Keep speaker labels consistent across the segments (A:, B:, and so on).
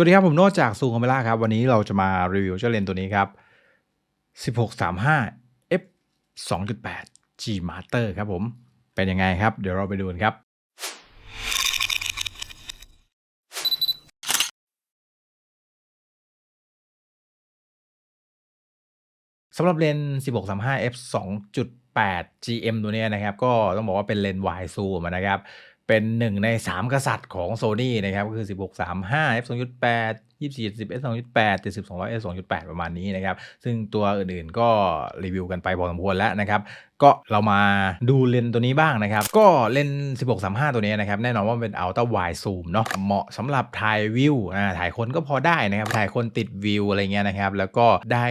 A: วัสดีครับ ผมโน้ตจากซูคอมเมล่าครับ วันนี้เราจะมารีวิวเจ้าเลนส์ตัวนี้ครับ 1635 f 2.8 G Master ครับผม เป็นยังไงครับ เดี๋ยวเราไปดูกันครับ สำหรับเลนส์1635 f 2.8 gm ตัวนี้นะครับ ก็ต้องบอกว่าเป็นเลนส์ wide zoom นะครับ เป็นหนึ่งใน 3 กษัตริย์ของ Sony นะครับก็คือ 1635 f 2.8 24 70 f 2.8 70 200 f 2.8 ประมาณนี้นะครับ ซึ่งตัวอื่นๆก็รีวิวกันไปพอสมควรแล้วนะครับ ก็เรามาดูเลนส์ตัวนี้บ้างนะครับ ก็เลนส์1635 ตัวนี้นะครับ แน่นอนว่าเป็น ultra wide zoom เนาะเหมาะสำหรับถ่ายวิวอ่าถ่ายคนก็พอได้นะครับ ถ่ายคนติดวิวอะไรเงี้ยนะครับ แล้วก็ได้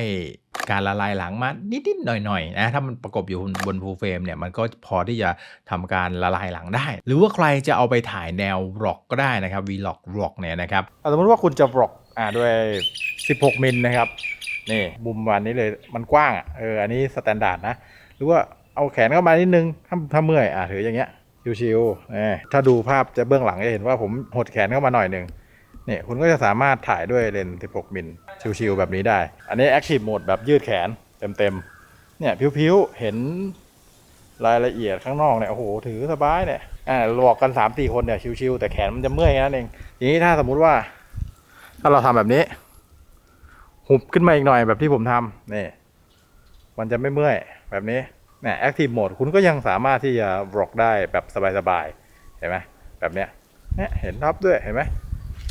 A: การละลายหลังมานิดๆหน่อยๆนะถ้ามันประกบอยู่บน full frame เนี่ยมันก็พอที่จะทำการละลายหลังได้ หรือว่าใครจะเอาไปถ่ายแนว vlog ก็ได้นะครับ vlog vlog เนี่ยนะครับสมมติว่าคุณจะ vlog อ่าด้วย 16 มิลนะครับนี่มุมวันนี้เลยมันกว้างอะเอออันนี้สแตนดาร์ดนะ หรือว่าเอาแขนเข้ามานิดนึงถ้าถ้าเมื่อยอะถืออย่างเงี้ยชิวๆถ้าดูภาพจะเบื้องหลังจะเห็นว่าผมหดแขนเข้ามาหน่อยหนึ่ง เนี่ยคุณก็จะสามารถถ่ายด้วยเลนส์ 16 มิลชิวๆแบบนี้ได้ อันนี้ Active Mode แบบยืดแขนเต็มๆ เนี่ยพิ้วๆ เห็นรายละเอียดข้างนอกเนี่ยโอ้โหถือสบายเนี่ยอ่าหลอกกัน3 4คนเนี่ยชิวๆแต่แขนมันจะเมื่อยนั้นเองทีนี้ถ้าสมมุติว่า ถ้าเราทำแบบนี้ หุบขึ้นมาอีกหน่อยแบบที่ผมทำนี่มันจะไม่เมื่อยแบบนี้เนี่ย active mode คุณก็ยังสามารถที่จะบล็อกได้แบบสบายๆเห็นไหมแบบเนี้ยเนี่ยเห็นทับด้วยเห็นไหม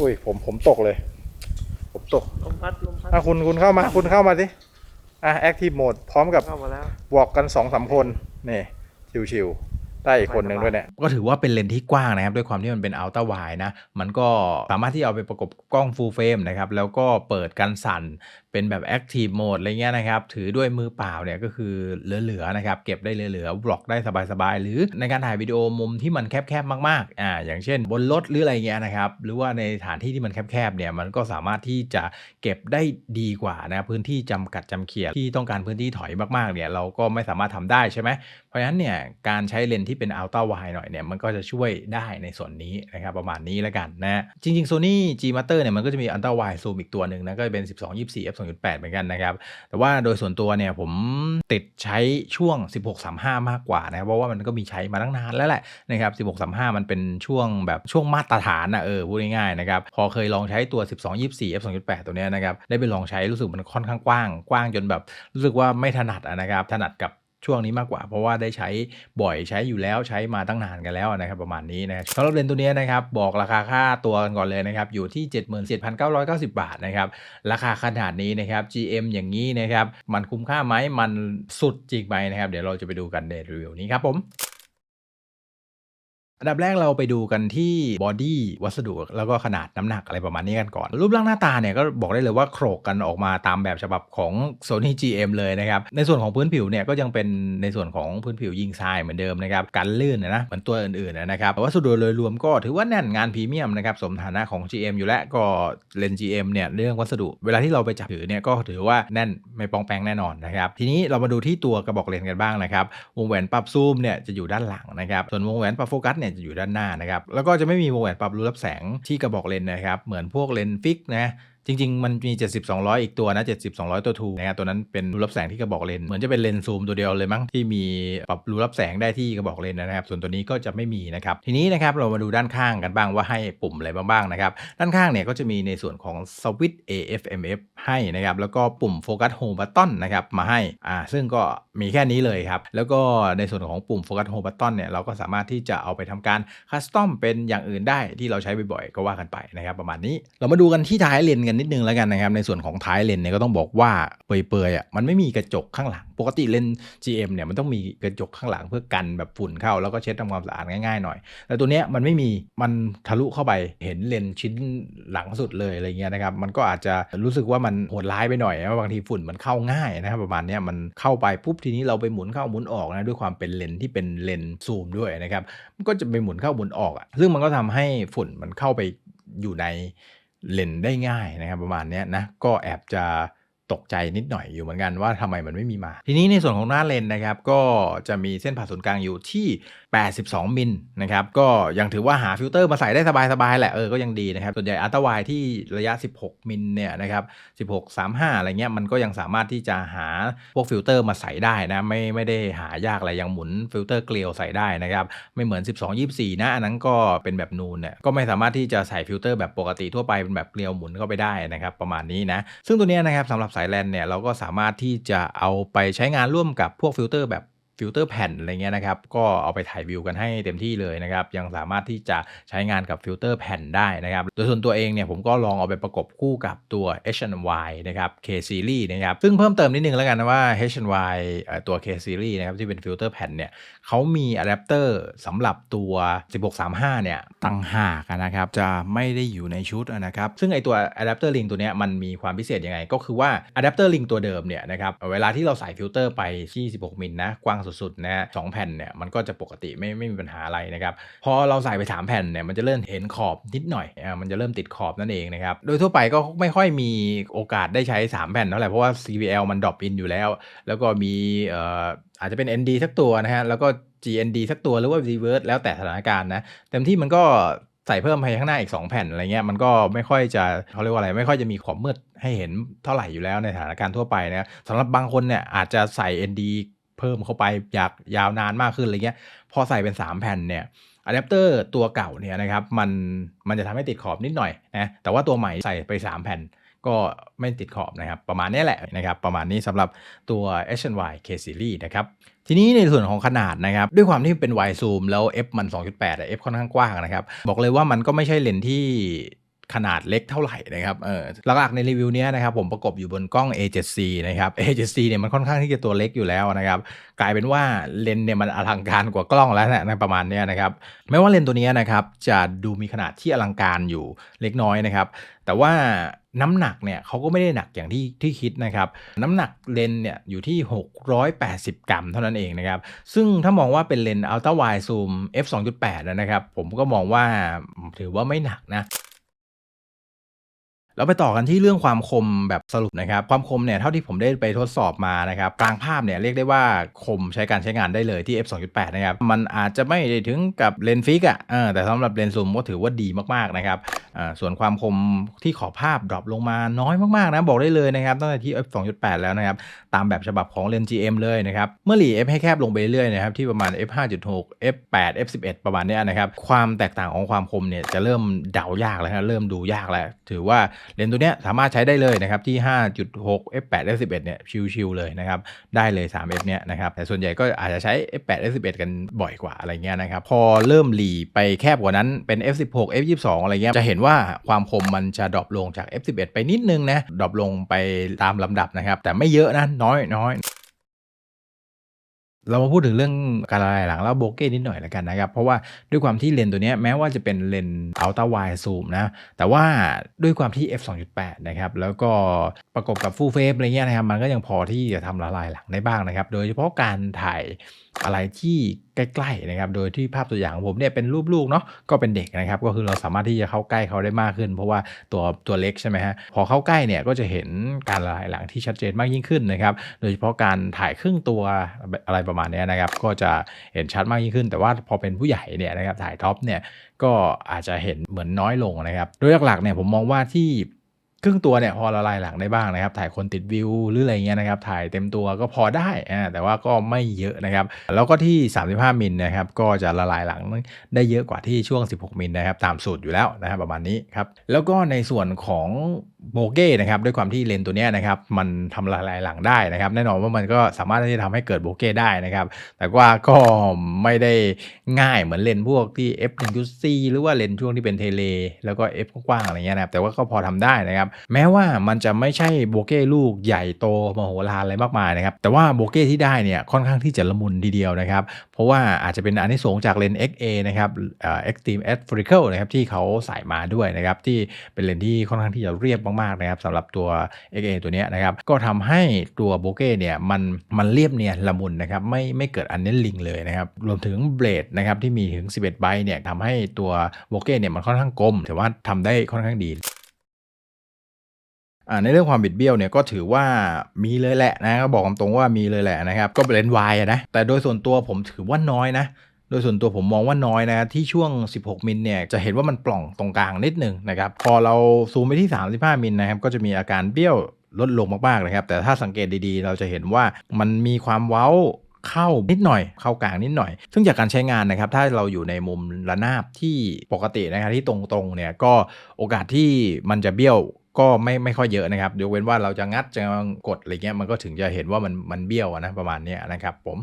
A: อุ้ยผมผมตกเลย ผมตก
B: ลมพัดลมพัด
A: อะคุณคุณเข้ามาคุณเข้ามาสิอะ active mode พร้อมกับ
B: เข้ามาแล้ว
A: บวกกันสองสามคนนี่ชิวๆได้อีกคนหนึ่งด้วยเนี่ย ก็ถือว่าเป็นเลนส์ที่กว้างนะครับ ด้วยความที่มันเป็นอัลตร้าไวนะ มันก็สามารถที่เอาไปประกบกล้อง full frame นะครับ แล้วก็เปิดกันสั่นเป็นแบบ active mode อะไรเงี้ยนะครับ ถือด้วยมือเปล่าเนี่ยก็คือเหลือๆนะครับ เก็บได้เหลือๆบล็อกได้สบายๆ หรือในการถ่ายวิดีโอมุมที่มันแคบๆ มากๆ อ่า อย่างเช่นบนรถหรืออะไรเงี้ยนะครับ หรือว่าในสถานที่ที่มันแคบๆ เนี่ย มันก็สามารถที่จะเก็บได้ดีกว่านะพื้นที่จำกัดจำเขียที่ต้องการพื้นที่ถอยมากๆ เนี่ยเราก็ไม่สามารถทำได้ใช่ไหม เพราะฉะนั้นเนี่ยการใช้เลนส์ที่เป็นอัลตร้าไวหน่อยเนี่ยมันก็จะช่วยได้ในส่วนนี้นะครับประมาณนี้แล้วกันนะ จริงๆ Sony G Master เนี่ยมันก็จะมีอัลตร้าไวซูมอีกตัวหนึ่งนะก็จะเป็น 12 24 f 2.8 เหมือนกันนะครับ แต่ว่าโดยส่วนตัวเนี่ยผมติดใช้ช่วง 1635 มากกว่านะเพราะว่ามันก็มีใช้มาตั้งนานแล้วแหละนะครับ 1635 มันเป็นช่วงแบบช่วงมาตรฐานนะเออพูดง่ายๆนะครับ พอเคยลองใช้ตัว 12 24 f 2.8 ตัวเนี้ยนะครับ ได้ไปลองใช้รู้สึกมันค่อนข้างกว้าง กว้างจนแบบรู้สึกว่าไม่ถนัดอะนะครับ ถนัดกับ ช่วงนี้มากกว่า เพราะว่าได้ใช้บ่อยใช้อยู่แล้วใช้มาตั้งนานกันแล้วนะครับประมาณนี้นะครับสำหรับเลนส์ตัวนี้นะครับบอกราคาค่าตัวกันก่อนเลยนะครับอยู่ที่ 77,990 บาทนะครับราคาขนาดนี้นะครับ GM อย่างนี้นะครับมันคุ้มค่าไหมมันสุดจริงไหมนะครับ เดี๋ยวเราจะไปดูกันในรีวิวนี้ครับผม อันดับแรกเราไปดูกันที่บอดี้วัสดุแล้วก็ขนาดน้ำหนักอะไรประมาณนี้กันก่อน รูปร่างหน้าตาเนี่ยก็บอกได้เลยว่าโครกกันออกมาตามแบบฉบับของ Sony GM เลยนะครับ ในส่วนของพื้นผิวเนี่ยก็ยังเป็นในส่วนของพื้นผิวยิงทรายเหมือนเดิมนะครับกันลื่นนะนะเหมือนตัวอื่นๆนะครับวัสดุโดยรวมก็ถือว่าแน่นงานพรีเมียมนะครับสมฐานะของ GM อยู่แล้วก็เลน GM เนี่ยเรื่องวัสดุ เวลาที่เราไปจับถือเนี่ยก็ถือว่าแน่นไม่ปองแปงแน่นอนนะครับทีนี้เรามาดูที่ตัวกระบอกเลนกันบ้างนะครับวงแหวนปรับซูมเนี่ยจะอยู่ด้านหลังนะครับส่วนวงแหวนปรับโฟกัสเนี่ยจะอยู่ด้านหน้านะครับ แล้วก็จะไม่มีวงแหวนปรับรูรับแสงที่กระบอกเลนนะครับ เหมือนพวกเลนฟิกนะ จริง ๆ มันมี 70 200 อีกตัวนะ 70 200 ตัวทูนะครับตัวนั้นเป็นรูรับแสงที่กระบอกเลน เหมือนจะเป็นเลนซูมตัวเดียวเลยมั้งที่มีปรับรูรับแสงได้ที่กระบอกเลนนะครับ ส่วนตัวนี้ก็จะไม่มีนะครับ ทีนี้นะครับเรามาดูด้านข้างกันบ้างว่าให้ปุ่มอะไรบ้างๆนะครับ ด้านข้างเนี่ยก็จะมีในส่วนของสวิตช์ AFMF ให้นะครับ แล้วก็ปุ่มโฟกัสโฮมบัตตอนนะครับมาให้อ่าซึ่งก็มีแค่นี้เลยครับ แล้วก็ในส่วนของปุ่มโฟกัสโฮมบัตตอนเนี่ยเราก็สามารถที่จะเอาไปทำการคัสตอมเป็นอย่างอื่นได้ที่เราใช้บ่อยๆก็ว่ากันไปนะครับประมาณนี้เรามาดูกันที่ท้ายเลนกันนิดนึงแล้วกันนะครับ ในส่วนของท้ายเลนเนี่ยก็ต้องบอกว่าเปื่อยๆอะมันไม่มีกระจกข้างหลัง ปกติเลน GM เนี่ยมันต้องมีกระจกข้างหลังเพื่อกันแบบฝุ่นเข้า แล้วก็เช็ดทำความสะอาดง่ายๆหน่อย แต่ตัวเนี้ยมันไม่มีมันทะลุเข้าไปเห็นเลนชิ้นหลังสุดเลยอะไรเงี้ยนะครับมันก็อาจจะรู้สึกว่ามันโหดร้ายไปหน่อยนะบางทีฝุ่นมันเข้าง่ายนะครับประมาณเนี้ยมันเข้าไปปุ๊บทีนี้เราไปหมุนเข้าหมุนออกนะด้วยความเป็นเลนที่เป็นเลนซูมด้วยนะครับมันก็จะไปหมุนเข้าหมุนออกอะซึ่งมันก็ทำให้ฝุ่นมันเข้าไปอยู่ใน เล่นได้ง่ายนะครับประมาณนี้นะก็แอบจะ ตกใจนิดหน่อยอยู่เหมือนกันว่าทำไมมันไม่มีมา ทีนี้ในส่วนของหน้าเลนนะครับ ก็จะมีเส้นผ่าศูนย์กลางอยู่ที่ 82 มิลนะครับ ก็ยังถือว่าหาฟิลเตอร์มาใส่ได้สบายๆแหละ เออ ก็ยังดีนะครับ ส่วนใหญ่อัลตราไวที่ระยะ 16 มิลเนี่ยนะครับ 16 35 อะไรเงี้ย มันก็ยังสามารถที่จะหาพวกฟิลเตอร์มาใส่ได้นะ ไม่ไม่ได้หายากอะไร ยังหมุนฟิลเตอร์เกลียวใส่ได้นะครับ ไม่เหมือน 12 24 นะอันนั้นก็เป็นแบบนูนเนี่ย ก็ไม่สามารถที่จะใส่ฟิลเตอร์แบบปกติทั่วไปเป็นแบบเกลียวหมุนเข้าไปได้นะครับ ประมาณนี้นะ ซึ่งตัวเนี้ยนะครับสำหรับสายแลนเนี่ยเราก็สามารถที่จะเอาไปใช้งานร่วมกับพวกฟิลเตอร์แบบ ฟิลเตอร์แผ่นอะไรเงี้ยนะครับ ก็เอาไปถ่ายวิวกันให้เต็มที่เลยนะครับ ยังสามารถที่จะใช้งานกับฟิลเตอร์แผ่นได้นะครับ โดยส่วนตัวเองเนี่ยผมก็ลองเอาไปประกบคู่กับตัว H&Y นะครับ K Series นะครับ ซึ่งเพิ่มเติมนิดนึงแล้วกันนะว่า H&Y ตัว K Series นะครับที่เป็นฟิลเตอร์แผ่นเนี่ยเขามีอะแดปเตอร์สำหรับตัว 1635 เนี่ยตั้งหากนะครับ จะไม่ได้อยู่ในชุดนะครับ ซึ่งไอตัวอะแดปเตอร์ลิงตัวเนี้ยมันมีความพิเศษยังไง ก็คือว่าอะแดปเตอร์ลิงตัวเดิมเนี่ยนะครับเวลาที่เราใส่ฟิลเตอร์ไปที่ 16 มิลนะกว้างสุดๆนะสองแผ่นเนี่ยมันก็จะปกติไม่ไม่มีปัญหาอะไรนะครับพอเราใส่ไป 3 แผ่นเนี่ยมันจะเริ่มเห็นขอบนิดหน่อยอ่ามันจะเริ่มติดขอบนั่นเองนะครับโดยทั่วไปก็ไม่ค่อยมีโอกาสได้ใช้ 3 แผ่นเท่าไหร่เพราะว่า CVL มันดรอปอินอยู่แล้ว แล้วก็มีเอ่ออาจจะเป็น ND สักตัวนะฮะแล้วก็ GND สักตัวหรือว่า Reverse แล้วแต่สถานการณ์นะเต็มที่มันก็ใส่เพิ่มไปข้างหน้าอีก 2 แผ่นอะไรเงี้ยมันก็ไม่ค่อยจะเขาเรียกว่าอะไรไม่ค่อยจะมีขอบมืดให้เห็นเท่าไหร่อยู่แล้วในสถานการณ์ทั่วไปนะสำหรับบางคนเนี่ยอาจจะใส่ ND เพิ่มเข้าไปอยากยาวนานมากขึ้นอะไรเงี้ยพอใส่เป็น 3 แผ่นเนี่ยอะแดปเตอร์ตัวเก่าเนี่ยนะครับมันมันจะทำให้ติดขอบนิดหน่อยนะแต่ว่าตัวใหม่ใส่ไป 3 แผ่นก็ไม่ติดขอบนะครับประมาณนี้แหละนะครับประมาณนี้สำหรับตัว H&Y K Series นะครับทีนี้ในส่วนของขนาดนะครับด้วยความที่เป็น wide zoom แล้ว f มัน 2.8อะ f ค่อนข้างกว้างนะครับบอกเลยว่ามันก็ไม่ใช่เลนส์ที่ ขนาดเล็กเท่าไหร่นะครับเออหลักๆในรีวิวนี้นะครับผมประกบอยู่บนกล้อง A7C นะครับ A7C เนี่ยมันค่อนข้างที่จะตัวเล็กอยู่แล้วนะครับกลายเป็นว่าเลนเนี่ยมันอลังการกว่ากล้องแล้วนะประมาณนี้นะครับแม้ว่าเลนตัวนี้นะครับจะดูมีขนาดที่อลังการอยู่เล็กน้อยนะครับ แต่ว่าน้ำหนักเนี่ยเขาก็ไม่ได้หนักอย่างที่ที่คิดนะครับน้ำหนักเลนเนี่ยอยู่ที่ 680 กรัมเท่านั้นเองนะครับซึ่งถ้ามองว่าเป็นเลนส์ Ultra Wide Zoom f 2.8นะครับผมก็มองว่าถือว่าไม่หนักนะ เราไปต่อกันที่เรื่องความคมแบบสรุปนะครับ ความคมเนี่ยเท่าที่ผมได้ไปทดสอบมานะครับกลางภาพเนี่ยเรียกได้ว่าคมใช้การใช้งานได้เลยที่ f 2.8นะครับมันอาจจะไม่ได้ถึงกับเลนส์ฟิกอะ่ะแต่สำหรับเลนส์ซูมก็ถือว่าดีมากๆนะครับส่วนความคมที่ขอบภาพดรอปลงมาน้อยมากๆนะบอกได้เลยนะครับตั้งแต่ที่ f 2.8แล้วนะครับตามแบบฉบับของเลนส์ GM เลยนะครับเมื่อหลี f ให้แคบลงไปเรื่อยๆนะครับที่ประมาณ f 5.6 f 8 f 11ประมาณนี้นะครับความแตกต่างของความคมเนี่ยจะเริ่มเดายากแล้วครับเริ่มดูยากแล้วถือว่าเลนส์ตัวเนี้ยสามารถใช้ได้เลยนะครับที่ 5.6 f 8 f 11เนี่ยชิวๆเลยนะครับได้เลย 3f เนี่ยนะครับแต่ส่วนใหญ่ก็อาจจะใช้ f 8 f 11กันบ่อยกว่าอะไรเงี้ยนะครับพอเริ่มหลีไปแคบกว่านั้นเป็น f 16 f 22อะไรเงี้ยจะเห็นว่าความคมมันจะดรอปลงจาก f 11ไปนิดนึงนะดรอปลงไปตามลำดับนะครับแต่ไม่เยอะนะน้อยน้อย เรามาพูดถึงเรื่องการละลายหลังแล้วโบเก้นิดหน่อยแล้วกันนะครับ เพราะว่าด้วยความที่เลนส์ตัวนี้แม้ว่าจะเป็นเลนส์อัลตราไวด์ซูมนะ แต่ว่าด้วยความที่ f 2.8 นะครับ แล้วก็ประกบกับฟูลเฟรมอะไรเงี้ยนะครับ มันก็ยังพอที่จะทำละลายหลังได้บ้างนะครับ โดยเฉพาะการถ่าย อะไรที่ใกล้ๆนะครับ โดยที่ภาพตัวอย่างของผมเนี่ยเป็นรูปลูกเนาะก็เป็นเด็กนะครับ ก็คือเราสามารถที่จะเข้าใกล้เขาได้มากขึ้น เพราะว่าตัวตัวเล็กใช่ไหมฮะพอเข้าใกล้เนี่ยก็จะเห็นการละลายหลังที่ชัดเจนมากยิ่งขึ้นนะครับ โดยเฉพาะการถ่ายครึ่งตัวอะไรประมาณนี้นะครับ ก็จะเห็นชัดมากยิ่งขึ้น แต่ว่าพอเป็นผู้ใหญ่เนี่ยนะครับถ่ายท็อปเนี่ยก็อาจจะเห็นเหมือนน้อยลงนะครับ โดยหลักๆเนี่ยผมมองว่าที่ ครึ่งตัวเนี่ยพอละลายหลังได้บ้างนะครับ ถ่ายคนติดวิวหรืออะไรเงี้ยนะครับ ถ่ายเต็มตัวก็พอได้อ่าแต่ว่าก็ไม่เยอะนะครับ แล้วก็ที่ 35 มิลนะครับ ก็จะละลายหลังได้เยอะกว่าที่ช่วง 16 มิลนะครับ ตามสูตรอยู่แล้วนะครับประมาณนี้ครับ แล้วก็ในส่วนของโบเก้นะครับด้วยความที่เลนตัวนี้นะครับมันทำละลายหลังได้นะครับ แน่นอนว่ามันก็สามารถที่จะทำให้เกิดโบเก้ได้นะครับ แต่ว่าก็ไม่ได้ง่ายเหมือนเลนพวกที่ f 1 c หรือว่าเลนช่วงที่เป็นเทเล แล้วก็ f กว้างๆอะไรเงี้ยนะครับแต่ว่าก็พอทำได้นะครับแม้ว่ามันจะไม่ใช่โบเก้ลูกใหญ่โตมโหฬารอะไรมากมายนะครับแต่ว่าโบเก้ที่ได้เนี่ยค่อนข้างที่จะละมุนทีเดียวนะครับเพราะว่าอาจจะเป็นอันที่สงจากเลนส์ XA นะครับเอ่อ Extreme Aspherical นะครับที่เขาใส่มาด้วยนะครับที่เป็นเลนส์ที่ค่อนข้างที่จะเรียบมากๆนะครับสำหรับตัว XA ตัวนี้นะครับก็ทำให้ตัวโบเก้เนี่ยมันมันเรียบเนียนละมุนนะครับไม่ไม่เกิดอันเน้นลิงเลยนะครับรวมถึงเบลดนะครับที่มีถึง 11 ใบเนี่ยทำให้ตัวโบเก้เนี่ยมันค่อนข้างกลมถือว่าทำได้ค่อนข้างดี ในเรื่องความบิดเบี้ยวเนี่ยก็ถือว่ามีเลยแหละนะก็บอกตรงๆว่ามีเลยแหละนะครับก็เป็นเลนส์วายนะแต่โดยส่วนตัวผมถือว่าน้อยนะโดยส่วนตัวผมมองว่าน้อยนะที่ช่วง 16 มิลเนี่ยจะเห็นว่ามันปล่องตรงกลางนิดหนึ่งนะครับพอเราซูมไปที่ 35 มิลนะครับก็จะมีอาการเบี้ยวลดลงมากๆนะครับแต่ถ้าสังเกตดีๆ เราจะเห็นว่ามันมีความเว้าเข้านิดหน่อย เข้ากลางนิดหน่อย ซึ่งจากการใช้งานนะครับถ้าเราอยู่ในมุมระนาบที่ปกตินะครับที่ตรงๆเนี่ยก็โอกาสที่มันจะเบี้ยว ก็ไม่ไม่ค่อยเยอะนะครับยกเว้นว่าเราจะงัดจะกดอะไรเงี้ยมันก็ถึงจะเห็นว่ามันมันเบี้ยวอะนะประมาณนี้นะครับผม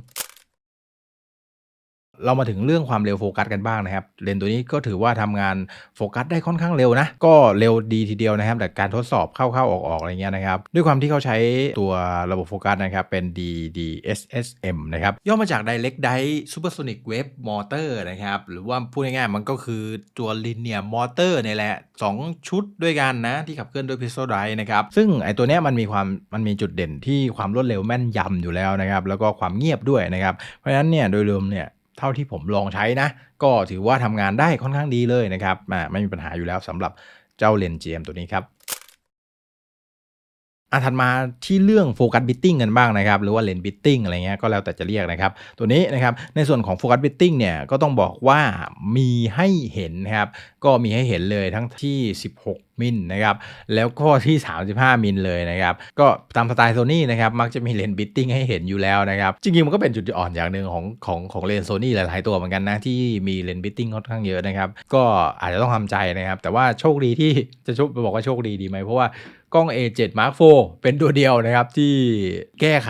A: เรามาถึงเรื่องความเร็วโฟกัสกันบ้างนะครับ เลนส์ตัวนี้ก็ถือว่าทำงานโฟกัสได้ค่อนข้างเร็วนะ ก็เร็วดีทีเดียวนะครับ แต่การทดสอบเข้าๆออกๆอะไรเงี้ยนะครับ ด้วยความที่เขาใช้ตัวระบบโฟกัสนะครับเป็น DDSSM นะครับ ย่อมาจาก Direct Drive Supersonic Wave Motor นะครับ หรือว่าพูดง่ายๆมันก็คือตัว Linear Motor เนี่ยแหละ 2 ชุดด้วยกันนะ ที่ขับเคลื่อนด้วย Pistol Drive นะครับ ซึ่งไอตัวเนี้ยมันมีความมันมีจุดเด่นที่ความรวดเร็วแม่นยำอยู่แล้วนะครับแล้วก็ความเงียบด้วยนะครับเพราะฉะนั้นเนี่ยโดยรวมเนี่ย เท่าที่ผมลองใช้นะ ก็ถือว่าทำงานได้ค่อนข้างดีเลยนะครับไม่มีปัญหาอยู่แล้วสำหรับเจ้าเลนส์ GM ตัวนี้ครับ อะถัดมาที่เรื่องโฟกัสบิตติ้งกันบ้างนะครับ หรือว่าเลนบิตติ้งอะไรเงี้ยก็แล้วแต่จะเรียกนะครับ ตัวนี้นะครับในส่วนของโฟกัสบิตติ้งเนี่ยก็ต้องบอกว่ามีให้เห็นนะครับ ก็มีให้เห็นเลยทั้งที่ 16มิลนะครับ แล้วก็ที่ 35 มิลเลยนะครับ ก็ตามสไตล์โซนี่นะครับ มักจะมีเลนส์บิตติ้งให้เห็นอยู่แล้วนะครับ จริงๆ มันก็เป็นจุดอ่อนอย่างหนึ่งของของของเลนส์โซนี่หลายๆตัวเหมือนกันนะ ที่มีเลนส์บิตติ้งค่อนข้างเยอะนะครับ ก็อาจจะต้องทำใจนะครับ แต่ว่าโชคดีที่จะชบอกว่าโชคดีดีไหมเพราะว่า กล้อง A7 Mark IV เป็นตัวเดียวนะครับที่แก้ไข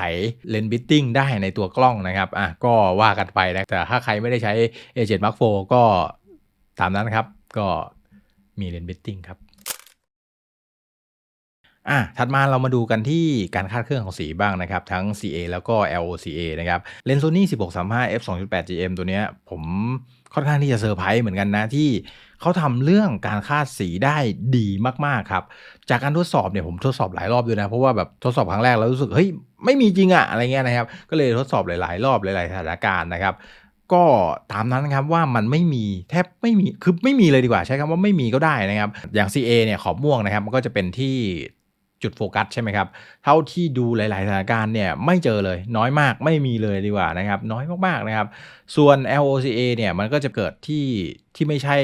A: เลนส์บิตติ้งได้ในตัวกล้องนะครับอะก็ว่ากันไปนะแต่ถ้าใครไม่ได้ใช้ A7 Mark IV ก็ตามนั้นครับ ก็มีเลนส์บิตติ้งครับ อะถัดมาเรามาดูกันที่การคาดเคลื่อนของสีบ้างนะครับ ทั้ง CA แล้วก็ LOCA นะครับเลนส์ Sony 1635 f 2.8 GM ตัวเนี้ยผมค่อนข้างที่จะเซอร์ไพรส์เหมือนกันนะที่เขาทำเรื่องการคาดสีได้ดีมากๆครับ จากการทดสอบเนี่ยผมทดสอบหลายรอบด้วยนะ เพราะว่าแบบทดสอบครั้งแรกแล้วรู้สึกเฮ้ยไม่มีจริงอะอะไรเงี้ยนะครับ ก็เลยทดสอบหลาย ๆ รอบหลาย ๆ สถานการณ์นะครับก็ตามนั้นครับว่ามันไม่มีแทบไม่มีคือไม่มีเลยดีกว่าใช้คำว่าไม่มีก็ได้นะครับ อย่าง CA เนี่ยขอบม่วงนะครับ มันก็จะเป็นที่ จุดโฟกัสใช่ไหมครับ เท่าที่ดูหลาย ๆ สถานการณ์เนี่ยไม่เจอเลยน้อยมากไม่มีเลยดีกว่านะครับ น้อยมาก ๆ นะครับ ส่วน LOCA เนี่ยมันก็จะเกิดที่ที่ไม่ใช่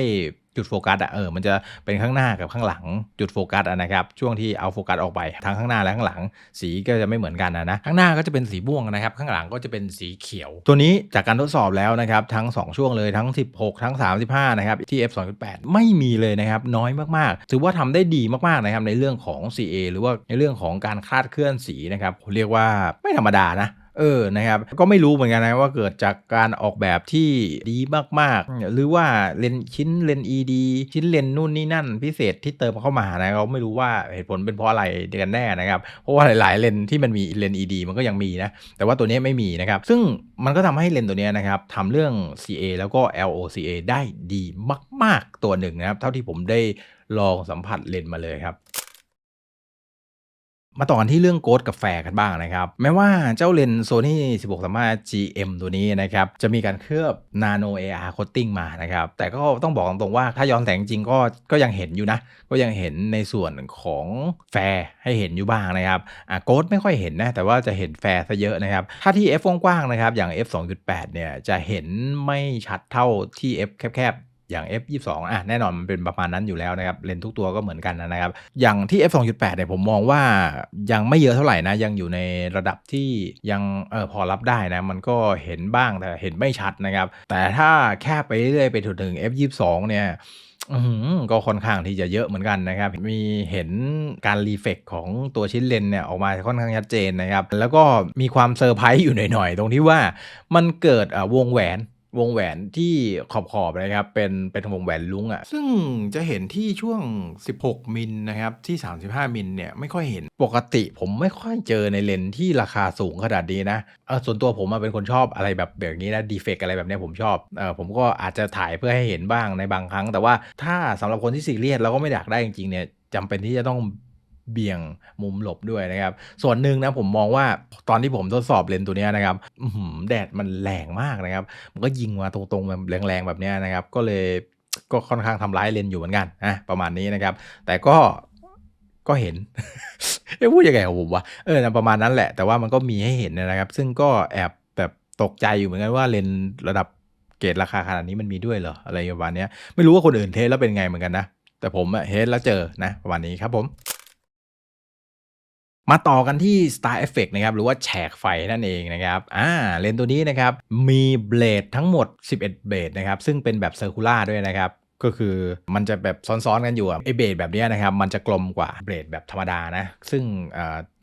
A: จุดโฟกัสอะเออมันจะเป็นข้างหน้ากับข้างหลังจุดโฟกัสอะนะครับช่วงที่เอาโฟกัสออกไปทั้งข้างหน้าและข้างหลัง สีก็จะไม่เหมือนกันนะนะข้างหน้าก็จะเป็นสีม่วงนะครับข้างหลังก็จะเป็นสีเขียว ตัวนี้จากการทดสอบแล้วนะครับทั้ง 2 ช่วงเลยทั้ง 16 ทั้ง 35นะครับที่ f 2.8ไม่มีเลยนะครับน้อยมากๆ ถือว่าทำได้ดีมากๆนะครับในเรื่องของ CA หรือว่าในเรื่องของการคลาดเคลื่อนสีนะครับเรียกว่าไม่ธรรมดานะ เออ นะครับ ก็ไม่รู้เหมือนกันนะว่าเกิดจากการออกแบบที่ดีมากๆ หรือว่าเลนชิ้นเลน ED ชิ้นเลนนู่นนี่นั่นพิเศษที่เติมเข้ามานะเราไม่รู้ว่าเหตุผลเป็นเพราะอะไรกันแน่นะครับ เพราะว่าหลาย ๆ เลนที่มันมีเลน ED มันก็ยังมีนะ แต่ว่าตัวนี้ไม่มีนะครับ ซึ่งมันก็ทำให้เลนตัวนี้นะครับทำเรื่อง CA แล้วก็ LOCA ได้ดีมาก ๆ ตัวหนึ่งนะครับ เท่าที่ผมได้ลองสัมผัสเลนมาเลยครับ มาต่อกันที่เรื่องโกดกับแฟร์กันบ้างนะครับ แม้ว่าเจ้าเลนส์ Sony 1635 GM ตัวนี้นะครับ จะมีการเคลือบ Nano AR Coating มานะครับ แต่ก็ต้องบอกตรงๆว่าถ้าย้อนแสงจริงก็ก็ยังเห็นอยู่นะ ก็ยังเห็นในส่วนของแฟร์ให้เห็นอยู่บ้างนะครับอะโกดไม่ค่อยเห็นนะ แต่ว่าจะเห็นแฟร์ซะเยอะนะครับ ถ้าที่ F กว้างๆนะครับ อย่าง F 2.8 เนี่ยจะเห็นไม่ชัดเท่าที่ F แคบๆ อย่าง F22 อะแน่นอนมันเป็นประมาณนั้นอยู่แล้วนะครับเลนทุกตัวก็เหมือนกันนะครับ อย่างที่ F2.8 เนี่ยผมมองว่ายังไม่เยอะเท่าไหร่นะยังอยู่ในระดับที่ยังเออพอรับได้นะมันก็เห็นบ้างแต่เห็นไม่ชัดนะครับ แต่ถ้าแค่ไปเรื่อยๆไปถึง F22 เนี่ยก็ค่อนข้างที่จะเยอะเหมือนกันนะครับ มีเห็นการรีเฟกของตัวชิ้นเลนเนี่ยออกมาค่อนข้างชัดเจนนะครับ แล้วก็มีความเซอร์ไพรส์อยู่หน่อยๆ ตรงที่ว่ามันเกิดวงแหวน วงแหวนที่ขอบๆนะครับเป็นเป็นวงแหวนลุ้งอะ่ะซึ่งจะเห็นที่ช่วง 16 มิลนะครับที่ 35 มิลเนี่ยไม่ค่อยเห็นปกติผมไม่ค่อยเจอในเลนที่ราคาสูงขนาดนี้นะเออส่วนตัวผมเป็นคนชอบอะไรแบบแบบนี้นะดีเฟกอะไรแบบนี้ผมชอบเออผมก็อาจจะถ่ายเพื่อให้เห็นบ้างในบางครั้ง แต่ว่าถ้าสำหรับคนที่ซีเรียสแล้วก็ไม่อยากได้จริงๆเนี่ยจำเป็นที่จะต้อง เบี่ยงมุมหลบด้วยนะครับ ส่วนหนึ่งนะผมมองว่าตอนที่ผมทดสอบเลนส์ตัวนี้นะครับแดดมันแรงมากนะครับ มันก็ยิงมาตรงๆแบบแรงๆแบบนี้นะครับ ก็เลยก็ค่อนข้างทำร้ายเลนส์อยู่เหมือนกันนะประมาณนี้นะครับ แต่ก็ก็เห็นเอ๊ะพูดยังไงของผมวะเออประมาณนั้นแหละ แต่ว่ามันก็มีให้เห็นนะครับ ซึ่งก็แอบแบบตกใจอยู่เหมือนกันว่าเลนส์ระดับเกรดราคาขนาดนี้มันมีด้วยเหรออะไรประมาณนี้ไม่รู้ว่าคนอื่นเทสแล้วเป็นไงเหมือนกันนะแต่ผมเทสแล้วเจอนะประมาณนี้ครับผม มาต่อกันที่ Star Effect นะครับหรือว่าแฉกไฟนั่นเองนะครับอ่าเลนส์ตัวนี้นะครับมีเบลดทั้งหมด 11 เบลดนะครับซึ่งเป็นแบบเซอร์คูล่าด้วยนะครับก็คือมันจะแบบซ้อนๆกันอยู่ไอเบลดแบบนี้นะครับ มันจะกลมกว่าเบลดแบบธรรมดานะ ซึ่ง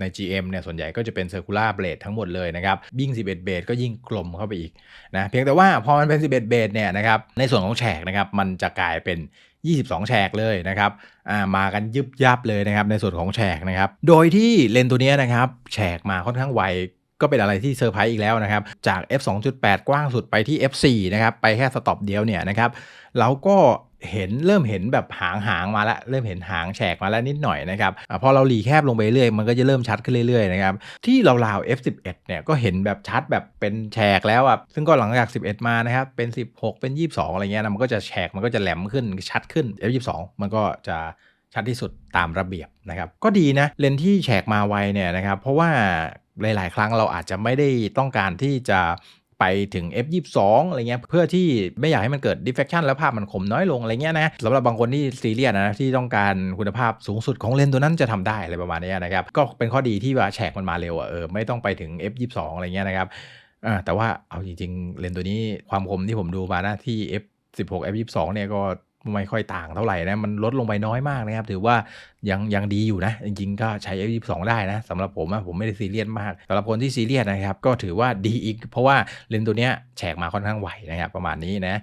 A: ใน GM เนี่ยส่วนใหญ่ก็จะเป็นเซอร์คูล่าเบลดทั้งหมดเลยนะครับ ยิ่ง 11 เบลดก็ยิ่งกลมเข้าไปอีกนะเพียงแต่ว่าพอมันเป็น 11 เบลดเนี่ยนะครับในส่วนของแฉกนะครับ มันจะกลายเป็น 22 แฉกเลยนะครับมากันยึบยับเลยนะครับในส่วนของแฉกนะครับ โดยที่เลนตัวนี้นะครับแฉกมาค่อนข้างไวก็เป็นอะไรที่เซอร์ไพรส์อีกแล้วนะครับ จาก f 2.8 กว้างสุดไปที่ f 4นะครับ ไปแค่สต็อปเดียวเนี่ยนะครับเราก็ เห็นเริ่มเห็นแบบหางหางมาแล้วเริ่มเห็นหางแฉกมาแล้วนิดหน่อยนะครับอพอเราหลีแคบลงไปเรื่อยมันก็จะเริ่มชัดขึ้นเรื่อยๆนะครับที่ราวๆ f11 เนี่ยก็เห็นแบบชัดแบบเป็นแฉกแล้วอะซึ่งก็หลังจาก 11 มานะครับเป็น 16 เป็น 22 อะไรเงี้ยนะมันก็จะแฉกมันก็จะแหลมขึ้นชัดขึ้น f22 มันก็จะชัดที่สุดตามระเบียบนะครับก็ดีนะเลนที่แฉกมาไวเนี่ยนะครับเพราะว่าหลาย ๆ ครั้งเราอาจจะไม่ได้ต้องการที่จะ ไปถึง f22 อะไรเงี้ยเพื่อที่ไม่อยากให้มันเกิด diffraction แล้วภาพมันคมน้อยลงอะไรเงี้ยนะสำหรับบางคนที่ซีเรียสนะที่ต้องการคุณภาพสูงสุดของเลนส์ตัวนั้นจะทำได้อะไรประมาณนี้นะครับก็เป็นข้อดีที่ว่าแฉกมันมาเร็วอะเออไม่ต้องไปถึง f22 อะไรเงี้ยนะครับอ่าแต่ว่าเอาจริงๆเลนส์ตัวนี้ความคมที่ผมดูมานะที่ f 16 f 22 เนี่ยก็ ไม่ค่อยต่างเท่าไหร่นะ มันลดลงไปน้อยมากนะครับ ถือว่ายังยังดีอยู่นะ จริงๆ ก็ใช้ f 22 ได้นะสำหรับผมอะผมไม่ได้ซีเรียสมากสำหรับคนที่ซีเรียสนะครับ ก็ถือว่าดีอีก เพราะว่าเลนส์ตัวเนี้ยแฉกมาค่อนข้างไหวนะครับประมาณนี้นะ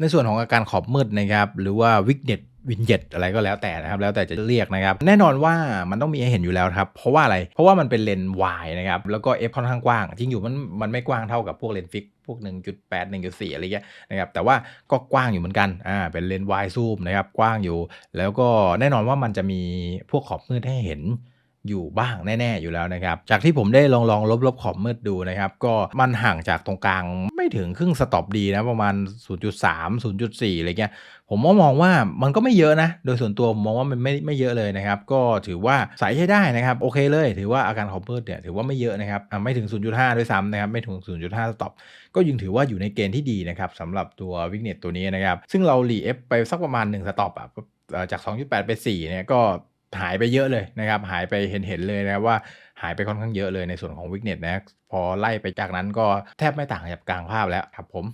A: ในส่วนของอาการขอบมืดนะครับหรือว่าวิกเน็ต วินเย็ตอะไรก็แล้วแต่นะครับแล้วแต่จะเรียกนะครับแน่นอนว่ามันต้องมีให้เห็นอยู่แล้วครับเพราะว่าอะไรเพราะว่ามันเป็นเลนส์วายนะครับแล้วก็ f ค่อนข้างกว้างจริงอยู่มันมันไม่กว้างเท่ากับพวกเลนส์ฟิกพวก 1.8 1.4 อะไรเงี้ยนะครับแต่ว่าก็กว้างอยู่เหมือนกันอ่าเป็นเลนส์วายซูมนะครับกว้างอยู่ แล้วก็แน่นอนว่ามันจะมีพวกขอบมืดให้เห็น อยู่บ้างแน่ ๆ อยู่แล้วนะครับ จากที่ผมได้ลองลองลบลบขอบมืดดูนะครับ ก็มันห่างจากตรงกลางไม่ถึงครึ่งสต็อปดีนะ ประมาณ 0.3 0.4 อะไรเงี้ย ผมก็มองว่ามันก็ไม่เยอะนะ โดยส่วนตัวผมมองว่ามันไม่ไม่เยอะเลยนะครับ ก็ถือว่าใส่ใช้ได้นะครับ โอเคเลย ถือว่าอาการขอบมืดเนี่ยถือว่าไม่เยอะนะครับไม่ถึง 0.5 ด้วยซ้ำนะครับ ไม่ถึง 0.5 สต็อป ก็ยังถือว่าอยู่ในเกณฑ์ที่ดีนะครับสำหรับตัววิกเน็ตตัวนี้นะครับ ซึ่งเรารีเอฟไปสักประมาณ1สต็อปอะจาก 2.8 ไป4เนี่ยก็ หายไปเยอะเลยนะครับ หายไปเห็นเห็นเลยนะว่าหายไปค่อนข้างเยอะเลยในส่วนของวิกเน็ตนะ พอไล่ไปจากนั้นก็แทบไม่ต่างจากกลางภาพแล้วครับผม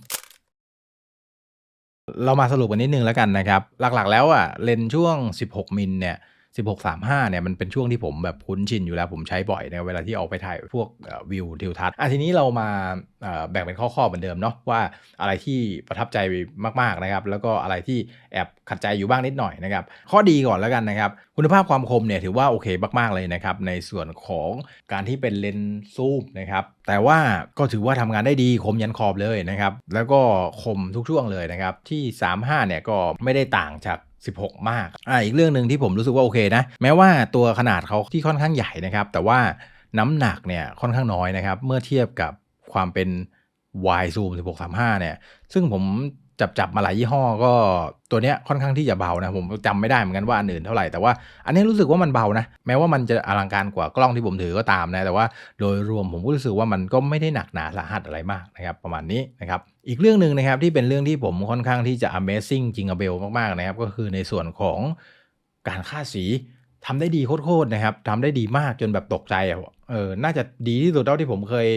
A: เรามาสรุปกันนิดนึงแล้วกันนะครับ หลักๆแล้วอะเลนช่วง 16 มิลเนี่ย 16-35เนี่ยมันเป็นช่วงที่ผมแบบคุ้นชินอยู่แล้วผมใช้บ่อยในเวลาที่ออกไปถ่ายพวกวิวทิวทัศน์อะทีนี้เรามาแบ่งเป็นข้อๆเหมือนเดิมเนาะว่าอะไรที่ประทับใจมากๆนะครับ แล้วก็อะไรที่แอบขัดใจอยู่บ้างนิดหน่อยนะครับข้อดีก่อนแล้วกันนะครับ คุณภาพความคมเนี่ยถือว่าโอเคมากๆเลยนะครับในส่วนของการที่เป็นเลนส์ซูมนะครับแต่ว่าก็ถือว่าทำงานได้ดีคมยันขอบเลยนะครับแล้วก็คมทุกช่วงเลยนะครับที่ 35เนี่ยก็ไม่ได้ต่างจาก 16 มากอ่าอีกเรื่องหนึ่งที่ผมรู้สึกว่าโอเคนะ แม้ว่าตัวขนาดเขาที่ค่อนข้างใหญ่นะครับ แต่ว่าน้ำหนักเนี่ยค่อนข้างน้อยนะครับ เมื่อเทียบกับความเป็น Y Zoom 1635 เนี่ย ซึ่งผมจับจับมาหลายยี่ห้อก็ตัวเนี้ยค่อนข้างที่จะเบานะ ผมจำไม่ได้เหมือนกันว่าอันอื่นเท่าไหร่แต่ว่าอันนี้รู้สึกว่ามันเบานะ แม้ว่ามันจะอลังการกว่ากล้องที่ผมถือก็ตามนะ แต่ว่าโดยรวมผมก็รู้สึกว่ามันก็ไม่ได้หนักหนาสาหัสอะไรมากนะครับ ประมาณนี้นะครับ อีกเรื่องหนึ่งนะครับที่เป็นเรื่องที่ผมค่อนข้างที่จะ Amazing จริงอะเบลมากๆนะครับ ก็คือในส่วนของการค่าสีทำได้ดีโคตรๆนะครับทำได้ดีมากจนแบบตกใจอะเออน่าจะดีที่สุดเท่าที่ผมเคย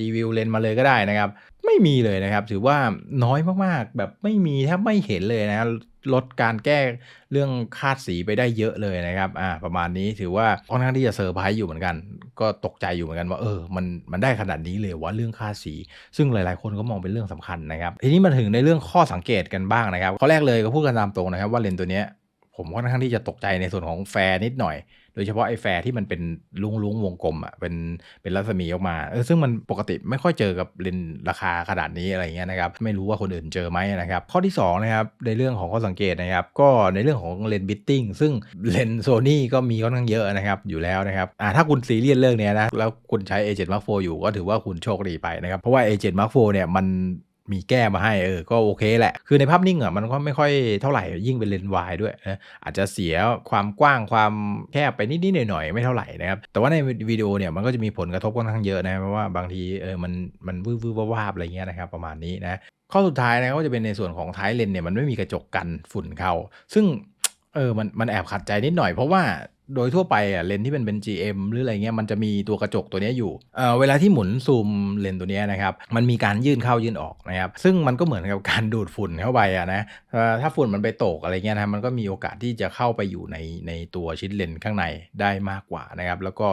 A: รีวิวเลนมาเลยก็ได้นะครับ ไม่มีเลยนะครับ ถือว่าน้อยมากๆ แบบไม่มีแทบไม่เห็นเลยนะลดการแก้เรื่องคาดสีไปได้เยอะเลยนะครับอ่าประมาณนี้ถือว่าค่อนข้างที่จะเซอร์ไพรส์อยู่เหมือนกัน ก็ตกใจอยู่เหมือนกันว่าเออมันมันได้ขนาดนี้เลยว่าเรื่องค่าสี ซึ่งหลายๆ คนก็มองเป็นเรื่องสำคัญนะครับ ทีนี้มาถึงในเรื่องข้อสังเกตกันบ้างนะครับข้อแรกเลยก็พูดกันตามตรงนะครับว่าเลนตัวเนี้ยผมค่อนข้างที่จะตกใจในส่วนของแฟร์นิดหน่อย โดยเฉพาะไอ้แฟร์ที่มันเป็นลุงลุงวงกลมอะเป็นเป็นรัศมีออกมาเออซึ่งมันปกติไม่ค่อยเจอกับเลนราคาขนาดนี้อะไรเงี้ยนะครับไม่รู้ว่าคนอื่นเจอไหมนะครับข้อที่สองนะครับในเรื่องของข้อสังเกตนะครับก็ในเรื่องของเลนบิตติ้งซึ่งเลนโซนี่ก็มีค่อนข้างเยอะนะครับอยู่แล้วนะครับอ่าถ้าคุณซีเรียสเรื่องเนี้ยนะแล้วคุณใช้ A7 Mark IV อยู่ก็ถือว่าคุณโชคดีไปนะครับเพราะว่า A7 Mark IV เนี่ยมัน มีแก้มาให้เออก็โอเคแหละ คือในภาพนิ่งอะมันก็ไม่ค่อยเท่าไหร่ยิ่งเป็นเลนส์วายด้วยนะอาจจะเสียความกว้างความแคบไปนิดๆหน่อยๆไม่เท่าไหร่นะครับแต่ว่าในวิดีโอเนี่ยมันก็จะมีผลกระทบค่อนข้างเยอะนะเพราะว่าบางทีเออมันมันวืบวืบวาบๆอะไรเงี้ยนะครับประมาณนี้นะข้อสุดท้ายนะก็จะเป็นในส่วนของท้ายเลนส์เนี่ยมันไม่มีกระจกกันฝุ่นเข้า ซึ่ง เออมันมันแอบขัดใจนิดหน่อยเพราะว่าโดยทั่วไปอะเลนส์ที่เป็นเป็น GM หรืออะไรเงี้ยมันจะมีตัวกระจกตัวนี้อยู่เออเวลาที่หมุนซูมเลนส์ตัวนี้นะครับมันมีการยื่นเข้ายื่นออกนะครับซึ่งมันก็เหมือนกับการดูดฝุ่นเข้าไปอะนะถ้าฝุ่นมันไปตกอะไรเงี้ยนะมันก็มีโอกาสที่จะเข้าไปอยู่ในในตัวชิ้นเลนส์ข้างในได้มากกว่านะครับแล้วก็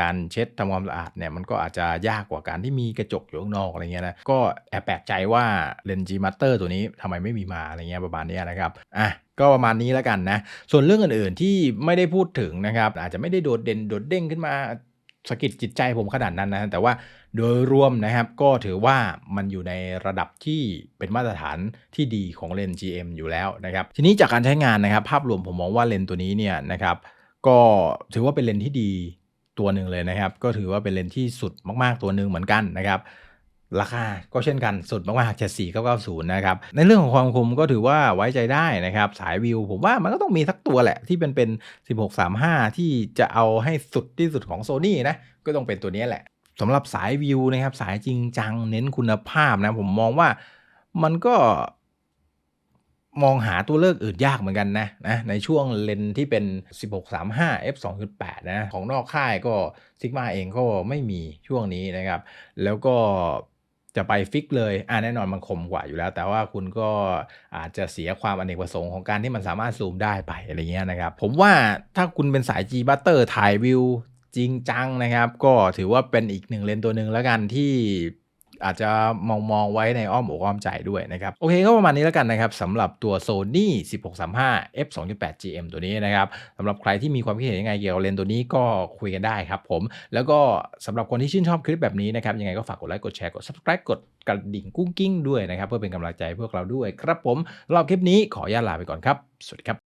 A: การเช็ดทำความสะอาดเนี่ยมันก็อาจจะยากกว่าการที่มีกระจกอยู่ข้างนอกอะไรเงี้ยนะก็แอบแปลกใจว่าเลนส์ G Master ตัวนี้ทำไมไม่มีมาอะไรเงี้ยประมาณนี้นะครับอะ ก็ประมาณนี้แล้วกันนะ ส่วนเรื่องอื่นๆที่ไม่ได้พูดถึงนะครับ อาจจะไม่ได้โดดเด่นโดดเด้งขึ้นมาสะกิดจิตใจผมขนาดนั้นนะแต่ว่าโดยรวมนะครับก็ถือว่ามันอยู่ในระดับที่เป็นมาตรฐานที่ดีของเลน GM อยู่แล้วนะครับ ทีนี้จากการใช้งานนะครับ ภาพรวมผมมองว่าเลนตัวนี้เนี่ยนะครับ ก็ถือว่าเป็นเลนที่ดีตัวหนึ่งเลยนะครับ ก็ถือว่าเป็นเลนที่สุดมากๆตัวหนึ่งเหมือนกันนะครับ ราคาก็เช่นกันสุดมากๆ74990นะครับ ในเรื่องของความคมก็ถือว่าไว้ใจได้นะครับ สายวิว ผมว่ามันก็ต้องมีสักตัวแหละ ที่เป็นเป็น1635ที่จะเอาให้สุดที่สุดของ Sony นะ ก็ต้องเป็นตัวนี้แหละสำหรับสายวิวนะครับ สายจริงจังเน้นคุณภาพนะ ผมมองว่ามันก็มองหาตัวเลือกอื่นยากเหมือนกันนะนะในช่วงเลนส์ที่เป็น 1635 f 2.8นะของนอกค่ายก็ซิกมาเองก็ไม่มีช่วงนี้นะครับ แล้วก็ จะไปฟิกเลยอ่าแน่นอนมันคมกว่าอยู่แล้ว แต่ว่าคุณก็อาจจะเสียความอเนกประสงค์ของการที่มันสามารถซูมได้ไปอะไรเงี้ยนะครับ ผมว่าถ้าคุณเป็นสาย G Butter ถ่ายวิวจริงจังนะครับ ก็ถือว่าเป็นอีกหนึ่งเลนตัวหนึ่งแล้วกันที่ อาจจะมองมองไว้ในอ้อมอกอ้อมใจด้วยนะครับ โอเคก็ประมาณนี้แล้วกันนะครับสำหรับตัว Sony 1635 f 2.8 GM ตัวนี้นะครับสำหรับใครที่มีความคิดเห็นยังไงเกี่ยวกับเลนส์ตัวนี้ก็คุยกันได้ครับผม แล้วก็สำหรับคนที่ชื่นชอบคลิปแบบนี้นะครับยังไงก็ฝากกดไลค์กดแชร์กด subscribe กดกระดิ่งกุ้งกิ้งด้วยนะครับเพื่อเป็นกำลังใจพวกเราด้วยครับผมสำหรับคลิปนี้ขออนุญาตลาไปก่อนครับ สวัสดีครับ